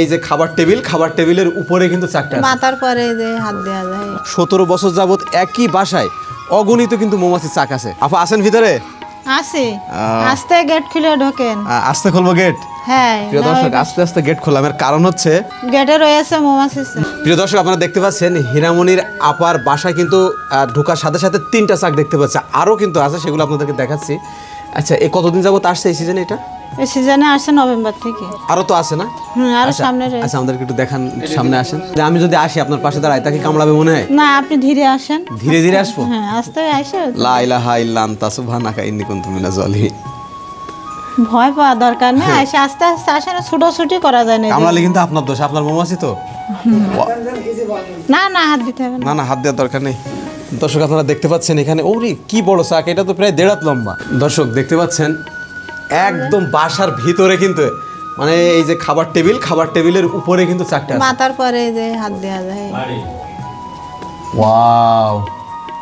এই যে খাবার টেবিল খাবার টেবিলের উপরে কিন্তু চারটা মাথার পরে যে হাত দেওয়া যায়। সতেরো বছর যাবত একই বাসায় অগণিত কিন্তু মৌমাছির চাক আছে। আপা আসেন ভিতরে? আহ। আস্তে গেট খুলে ঢোকেন। আস্তে খুলবো গেট হ্যাঁ প্রিয় দর্শক আস্তে আস্তে গেট খোলাম এর কারণ হচ্ছে গেটে রয়েছে মৌমাছি প্রিয় দর্শক আপনারা দেখতে পাচ্ছেন হীরামণির আপার বাসায় কিন্তু ঢোকার সাথে সাথে তিনটা চাক দেখতে পাচ্ছে। আরও কিন্তু আছে সেগুলো আপনাদেরকে দেখাচ্ছি। আচ্ছা এই কতদিন যাবত আসছে এই সিজনে এটা? এই সিজনে আসে নভেম্বর থেকে। আরও তো আছে না? হুম আরও আচ্ছা, সামনে আচ্ছা আমাদেরকে একটু দেখান সামনে আসেন। আমি যদি আসি আপনার পাশে দাঁড়াই তাকে কামড়াবে মনে হয়? না আপনি ধীরে আসেন। ধীরে ধীরে আসব? হ্যাঁ আস্তে আসে লা ইলাহা ইল্লা আনতা সুবহানাকা ইন্নী কুনতু মিনাজ জালিমিন ভয় পাওয়া দরকার আসে আস্তে আস্তে আসে না ছুটোছুটি করা যায় না। কামড়ালে কিন্তু আপনার দোষ আপনার মৌমাছি তো। না না হাত দিতে হবে না। না হাত দেওয়ার দরকার নেই। দর্শক আপনারা দেখতে পাচ্ছেন এখানে ওরে কি বড় চাক এটা তো প্রায় দেড় হাত লম্বা। দর্শক দেখতে পাচ্ছেন একদম বাসার ভিতরে কিন্তু মানে এই যে খাবার টেবিল খাবার টেবিলের উপরে কিন্তু আছে। মাথার পরে যে হাত দেওয়া যায়। ওয়াও।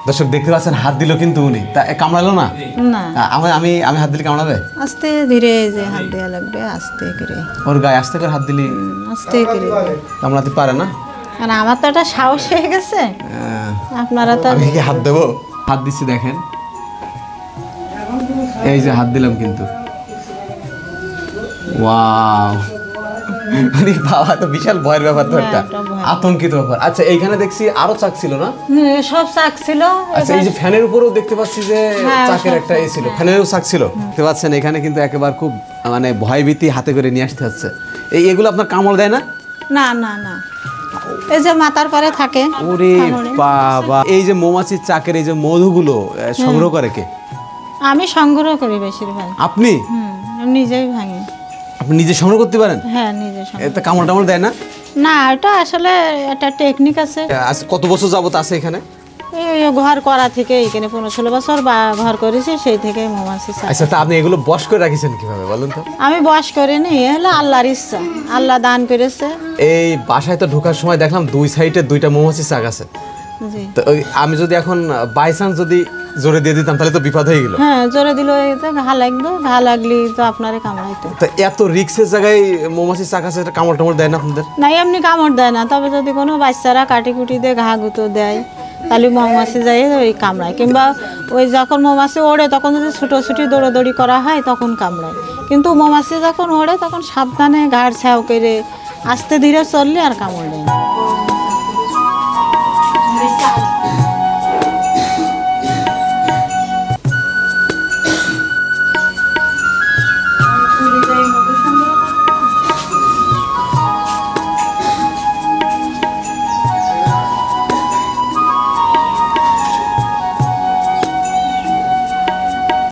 দর্শক দেখতে পাচ্ছেন হাত দিল কিন্তু উনি। তা কামড়ালো না? না। আমি আমি আমি হাত দিলে কামড়াবে? আস্তে ধীরে যে হাত দেওয়া লাগবে আস্তে করে। ওর গায়ে আস্তে করে হাত দিলি? আস্তে করে। কামড়াতে পারে না? আর আমার তো একটা সাহস হয়ে গেছে। আপনারা তো আমি কি হাত দেবো? হাত দিচ্ছি দেখেন। এই যে হাত দিলাম কিন্তু। ওয়াও আরে বাবা তো বিশাল ভয়ের ব্যাপার তো হ্যাঁ, একটা। আতঙ্কিত ব্যাপার। আচ্ছা এইখানে দেখছি আরও চাক ছিল না? সব চাক ছিল। আচ্ছা এই যে ফ্যানের উপরেও দেখতে পাচ্ছি যে হ্যাঁ, চাকের একটা এ ছিল। ফ্যানেরও চাক ছিল। দেখতে পাচ্ছেন এখানে কিন্তু একেবারে খুব মানে ভয়ভীতি হাতে করে নিয়ে আসতে হচ্ছে। এই এগুলো আপনার কামড় দেয় না? না না না। এই যে মাথার পরে থাকে ওরে বাবা। এই যে মৌমাছির চাকের এই যে মধুগুলো সংগ্রহ করে কে? আমি সংগ্রহ করি বেশিরভাগ। আপনি? হুম নিজেই ভাঙি। আপনি নিজে সংগ্রহ করতে পারেন? হ্যাঁ নিজে সংগ্রহ এতে কামড় টামড় দেয় না? না এটা আসলে একটা টেকনিক আছে। আজ কত বছর যাবত আছে এখানে? এই ঘর করা থেকে এখানে পনেরো ষোলো বছর বা ঘর করেছি সেই থেকে মৌমাছি আচ্ছা তা আপনি এগুলো বস করে রাখিছেন কীভাবে বলেন তো? আমি বস করিনি এ হলো আল্লাহর ইচ্ছা। আল্লাহ দান করেছে। এই বাসায় তো ঢোকার সময় দেখলাম দুই সাইডে দুইটা মৌমাছি চাক আছে। তো আমি যদি এখন বাই চান্স যদি জোরে দিয়ে দিতাম তাহলে তো বিপদ হয়ে গেল। হ্যাঁ জোরে দিল ঘা লাগতো ঘা লাগলি তো আপনারে কামড়াইতো তো এত রিক্সের জায়গায় মৌমাছি চাক আছে এটা কামড় টামড় দেয় না আপনাদের? না এমনি কামড় দেয় না তবে যদি কোনো বাচ্চারা কাটি কুটি দিয়ে ঘা গুঁতো দেয় তাহলে মৌমাছি যায় ওই কামড়ায়। কিংবা ওই যখন মৌমাছি ওড়ে তখন যদি ছুটোছুটি দৌড়োদৌড়ি করা হয় তখন কামড়ায়। কিন্তু মৌমাছি যখন ওড়ে তখন সাবধানে ঘাড় ছাও করে আস্তে ধীরে চললে আর কামড় দেয়